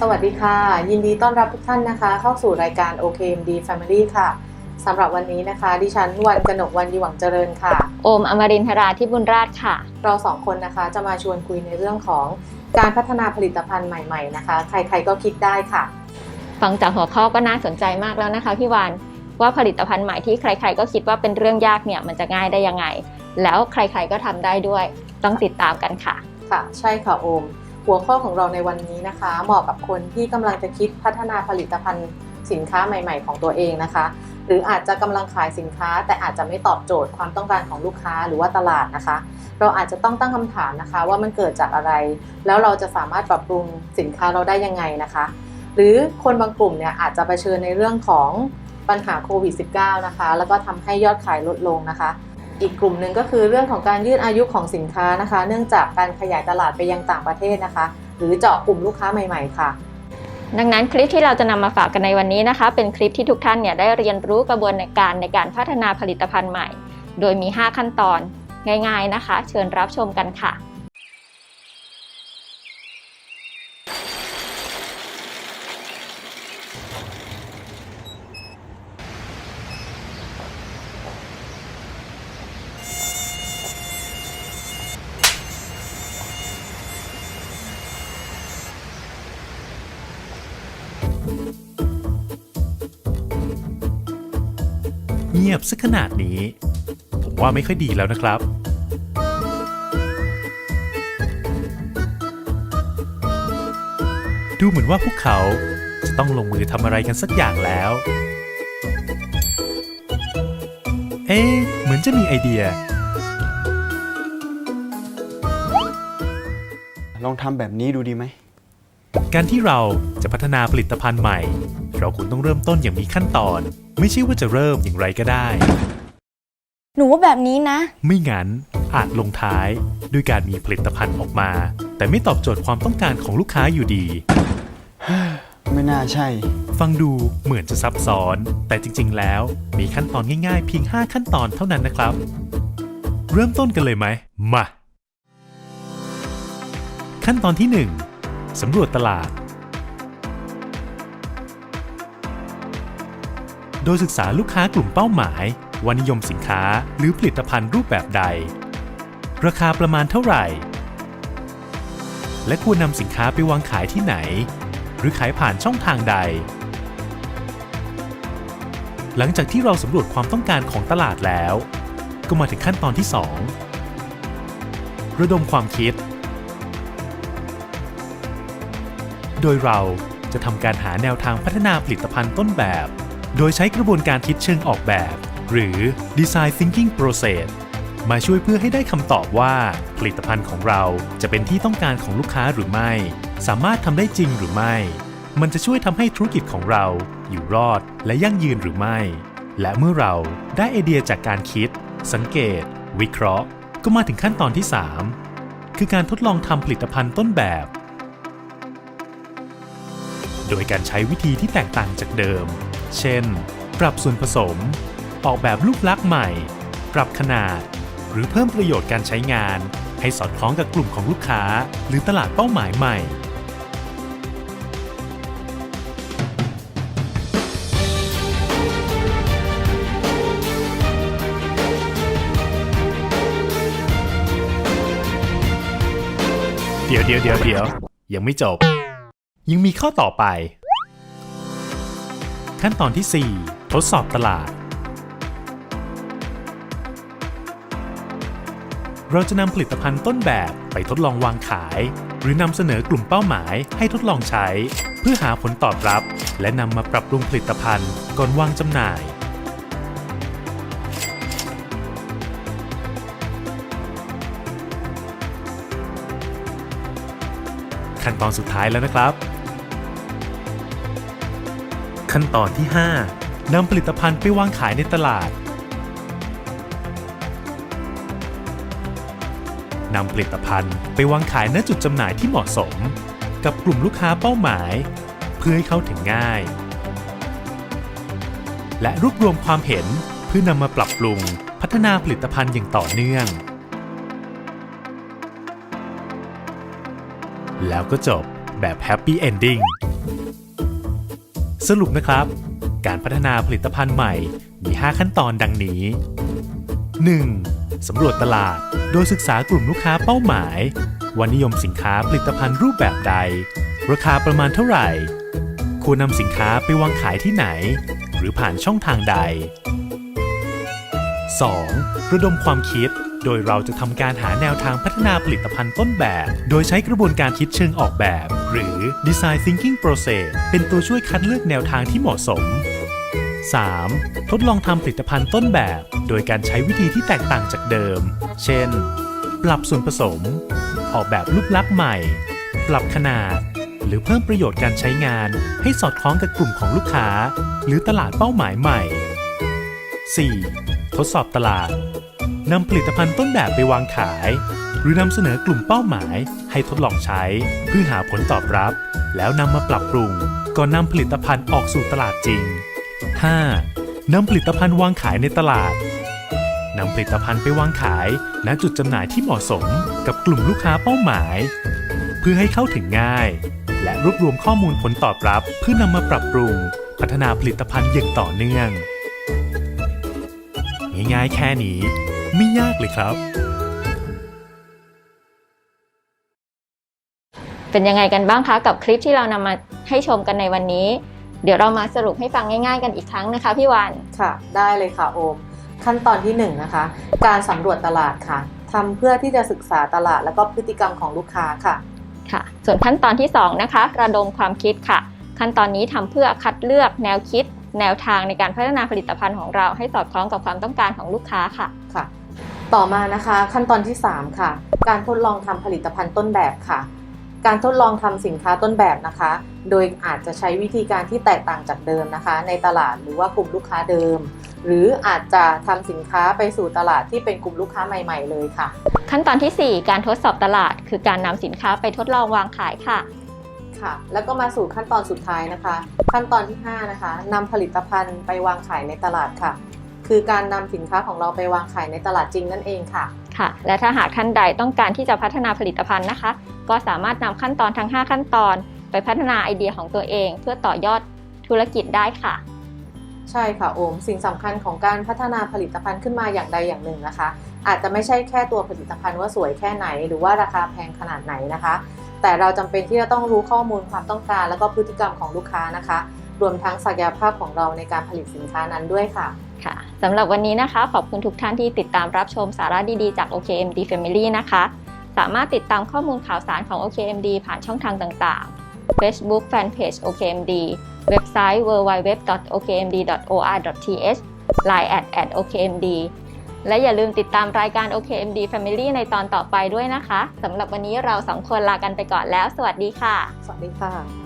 สวัสดีค่ะ ยินดีต้อนรับทุกท่านนะคะ เข้าสู่รายการ OKMD Family ค่ะสำหรับวันนี้นะคะ ดิฉันวันกนกวันยีหวังเจริญค่ะ โอมอมรินทราที่บุญราชค่ะ เราสองคนนะคะจะมาชวนคุยในเรื่องของการพัฒนาผลิตภัณฑ์ใหม่ๆนะคะ ใครๆก็คิดได้ค่ะ ฟังจากหัวข้อก็น่าสนใจมากแล้วนะคะพี่วานว่าผลิตภัณฑ์ใหม่ที่ใคร ๆ ก็คิดว่าเป็นเรื่องยากเนี่ยมันจะง่ายได้ยังไง แล้วใครๆก็ทำได้ด้วย ต้องติดตามกันค่ะ ค่ะ ใช่ค่ะโอม หัวข้อของเราในวันนี้นะคะ เหมาะกับคนที่กำลังจะคิดพัฒนาผลิตภัณฑ์สินค้าใหม่ ๆ ของตัวเองนะคะ หรืออาจจะกำลังขายสินค้า แต่อาจจะไม่ตอบโจทย์ความต้องการของลูกค้าหรือว่าตลาดนะคะ เราอาจจะต้องตั้งคำถามนะคะ ว่ามันเกิดจากอะไร แล้วเราจะสามารถปรับปรุงสินค้าเราได้ยังไงนะคะ หรือคนบางกลุ่มเนี่ยอาจจะเผชิญในเรื่องของปัญหาโควิด -19 นะคะ แล้วก็ทำให้ยอดขายลดลงนะคะ อีกกลุ่มหนึ่งก็คือเรื่องของการยืดอายุของสินค้านะคะ เนื่องจากการขยายตลาดไปยังต่างประเทศนะคะ หรือเจาะกลุ่มลูกค้าใหม่ ๆ ค่ะ ดังนั้นคลิปที่เราจะนำมาฝากกันในวันนี้นะคะ เป็นคลิปที่ทุกท่านเนี่ยได้เรียนรู้กระบวนการในการพัฒนาผลิตภัณฑ์ใหม่ โดยมี 5 ขั้นตอนง่าย ๆนะคะ เชิญรับชมกันค่ะ ยบซะขนาดนี้ ผมว่าไม่ค่อยดีแล้วนะครับ ดูเหมือนว่าพวกเขาจะต้องลงมือทำอะไรกันสักอย่างแล้ว เอ๊ะเหมือนจะมีไอเดีย ลองทำแบบนี้ดูดีไหม การที่เราจะพัฒนาผลิตภัณฑ์ใหม่ เราควรต้องเริ่มต้นอย่างมีขั้นตอน ไม่ใช่ว่าจะเริ่มอย่างไรก็ได้ หนูว่าแบบนี้นะ ไม่งั้นอาจลงท้ายด้วยการมีผลิตภัณฑ์ออกมา แต่ไม่ตอบโจทย์ความต้องการของลูกค้าอยู่ดี ไม่น่าใช่ ฟังดูเหมือนจะซับซ้อน แต่จริง ๆ แล้วมีขั้นตอนง่ายๆ เพียง 5 ขั้นตอนเท่านั้นนะครับ เริ่มต้นกันเลยไหมมา ขั้นตอนที่ 1 สำรวจตลาด โดยศึกษาลูกค้ากลุ่มเป้าหมายว่านิยมสินค้าหรือผลิตภัณฑ์รูปแบบใด ราคาประมาณเท่าไหร่ และควรนำสินค้าไปวางขายที่ไหน หรือขายผ่านช่องทางใด หลังจากที่เราสำรวจความต้องการของตลาดแล้ว ก็มาถึงขั้นตอนที่ 2 ระดมความคิด โดยเราจะทำการหาแนวทางพัฒนาผลิตภัณฑ์ต้นแบบ โดยใช้กระบวนการคิดเชิงออกแบบ หรือ Design Thinking Process มาช่วยเพื่อให้ได้คำตอบว่า ผลิตภัณฑ์ของเราจะเป็นที่ต้องการของลูกค้าหรือไม่ สามารถทำได้จริงหรือไม่ มันจะช่วยทำให้ธุรกิจของเรา อยู่รอดและยั่งยืนหรือไม่ และเมื่อเราได้ไอเดียจากการคิด สังเกต วิเคราะห์ ก็มาถึงขั้นตอนที่ 3 คือการทดลองทำผลิตภัณฑ์ต้นแบบ โดยการใช้วิธีที่แตกต่างจากเดิม เช่น ปรับส่วนผสม ออกแบบรูปลักษณ์ใหม่ ปรับขนาด หรือเพิ่มประโยชน์การใช้งาน ให้สอดคล้องกับกลุ่มของลูกค้า หรือตลาดเป้าหมายใหม่เดี๋ยวเดี๋ยวเดี๋ยวเดี๋ยวยังไม่จบ ยังมีข้อต่อไป ขั้นตอนที่ 4 ทดสอบตลาด เราจะนำผลิตภัณฑ์ต้นแบบไปทดลองวางขาย หรือนำเสนอกลุ่มเป้าหมายให้ทดลองใช้ เพื่อหาผลตอบรับ และนำมาปรับปรุงผลิตภัณฑ์ก่อนวางจำหน่ายขั้นตอนสุดท้ายแล้วนะครับ ขั้นตอนที่ 5นำผลิตภัณฑ์ไปวางขายในตลาดนำผลิตภัณฑ์ไปวางขายณจุดจำหน่ายที่เหมาะสม กับกลุ่มลูกค้าเป้าหมาย เพื่อให้เข้าถึงง่าย และรวบรวมความเห็นเพื่อนำมาปรับปรุงพัฒนาผลิตภัณฑ์อย่างต่อเนื่อง แล้วก็จบแบบแฮปปี้เอนดิ้ง สรุปนะครับ การพัฒนาผลิตภัณฑ์ใหม่มี 5 ขั้นตอนดังนี้ 1. สำรวจตลาด โดยศึกษากลุ่มลูกค้าเป้าหมาย ว่านิยมสินค้าผลิตภัณฑ์รูปแบบใด ราคาประมาณเท่าไหร่ ควรนำสินค้าไปวางขายที่ไหน หรือผ่านช่องทางใด 2. ระดมความคิด โดยเราจะทำการหาแนวทางพัฒนาผลิตภัณฑ์ต้นแบบ โดยใช้กระบวนการคิดเชิงออกแบบ หรือ Design Thinking Process เป็นตัวช่วยคัดเลือกแนวทางที่เหมาะสม 3. ทดลองทำผลิตภัณฑ์ต้นแบบ โดยการใช้วิธีที่แตกต่างจากเดิม เช่น ปรับส่วนผสม ออกแบบรูปลักษณ์ใหม่ ปรับขนาด หรือเพิ่มประโยชน์การใช้งาน ให้สอดคล้องกับกลุ่มของลูกค้า หรือตลาดเป้าหมายใหม่ 4. ทดสอบตลาดนำผลิตภัณฑ์ต้นแบบไปวางขาย หรือนำเสนอกลุ่มเป้าหมายให้ทดลองใช้ เพื่อหาผลตอบรับ แล้วนำมาปรับปรุง ก่อนนำผลิตภัณฑ์ออกสู่ตลาดจริง 5. นำผลิตภัณฑ์วางขายในตลาดนำผลิตภัณฑ์ไปวางขายณจุดจำหน่ายที่เหมาะสมกับกลุ่มลูกค้าเป้าหมาย เพื่อให้เข้าถึงง่าย และรวบรวมข้อมูลผลตอบรับ เพื่อนำมาปรับปรุง พัฒนาผลิตภัณฑ์อย่างต่อเนื่อง ง่ายๆแค่นี้ ไม่ยากเลยครับ เป็นยังไงกันบ้างคะกับคลิปที่เรานำมาให้ชมกันในวันนี้ เดี๋ยวเรามาสรุปให้ฟังง่าย ๆ กันอีกครั้งนะคะพี่วันค่ะ ได้เลยค่ะโอมขั้นตอนที่1นะคะ การสำรวจตลาดค่ะทำเพื่อที่จะศึกษาตลาดและก็พฤติกรรมของลูกค้าค่ะค่ะ ส่วนขั้นตอนที่ 2 นะคะ ระดมความคิดค่ะ ขั้นตอนนี้ทำเพื่อคัดเลือกแนวคิด แนวทางในการพัฒนาผลิตภัณฑ์ของเราให้สอดคล้องกับความต้องการของลูกค้าค่ะค่ะ ต่อมานะคะ ขั้นตอนที่ 3 ค่ะ การทดลองทำผลิตภัณฑ์ต้นแบบค่ะ การทดลองทำสินค้าต้นแบบนะคะ โดยอาจจะใช้วิธีการที่แตกต่างจากเดิมนะคะ ในตลาดหรือว่ากลุ่มลูกค้าเดิม หรืออาจจะทำสินค้าไปสู่ตลาดที่เป็นกลุ่มลูกค้าใหม่ ๆ เลยค่ะ ขั้นตอนทีสี่ 4 การทดสอบตลาด คือการนำสินค้าไปทดลองวางขายค่ะค่ะ แล้วก็มาสู่ขั้นตอนสุดท้ายนะคะ ขั้นตอนที่ 5 นะคะนำผลิตภัณฑ์ไปวางขายในตลาดค่ะ คือการนำสินค้าของเราไปวางขายในตลาดจริงนั่นเองค่ะค่ะ และถ้าหากท่านใดต้องการที่จะพัฒนาผลิตภัณฑ์นะคะ ก็สามารถนำขั้นตอนทั้ง 5 ขั้นตอน ไปพัฒนาไอเดียของตัวเอง เพื่อต่อยอดธุรกิจได้ค่ะ ใช่ค่ะโอม สิ่งสำคัญของการพัฒนาผลิตภัณฑ์ขึ้นมาอย่างใดอย่างหนึ่งนะคะ อาจจะไม่ใช่แค่ตัวผลิตภัณฑ์ว่าสวยแค่ไหน หรือว่าราคาแพงขนาดไหนนะคะ แต่เราจำเป็นที่จะต้องรู้ข้อมูลความต้องการ แล้วก็พฤติกรรมของลูกค้านะคะ รวมทั้งศักยภาพของเราในการผลิตสินค้านั้นด้วยค่ะค่ะสำหรับวันนี้นะคะ ขอบคุณทุกท่านที่ติดตามรับชมสาระดีๆจาก OKMD Family นะคะ สามารถติดตามข้อมูลข่าวสารของ OKMD ผ่านช่องทางต่างๆ Facebook Fanpage OKMD เว็บไซต์ www.okmd.or.th Line at @okmd และอย่าลืมติดตามรายการ OKMD Family ในตอนต่อไปด้วยนะคะสำหรับวันนี้เราสองคนลากันไปก่อนแล้ว สวัสดีค่ะ สวัสดีค่ะ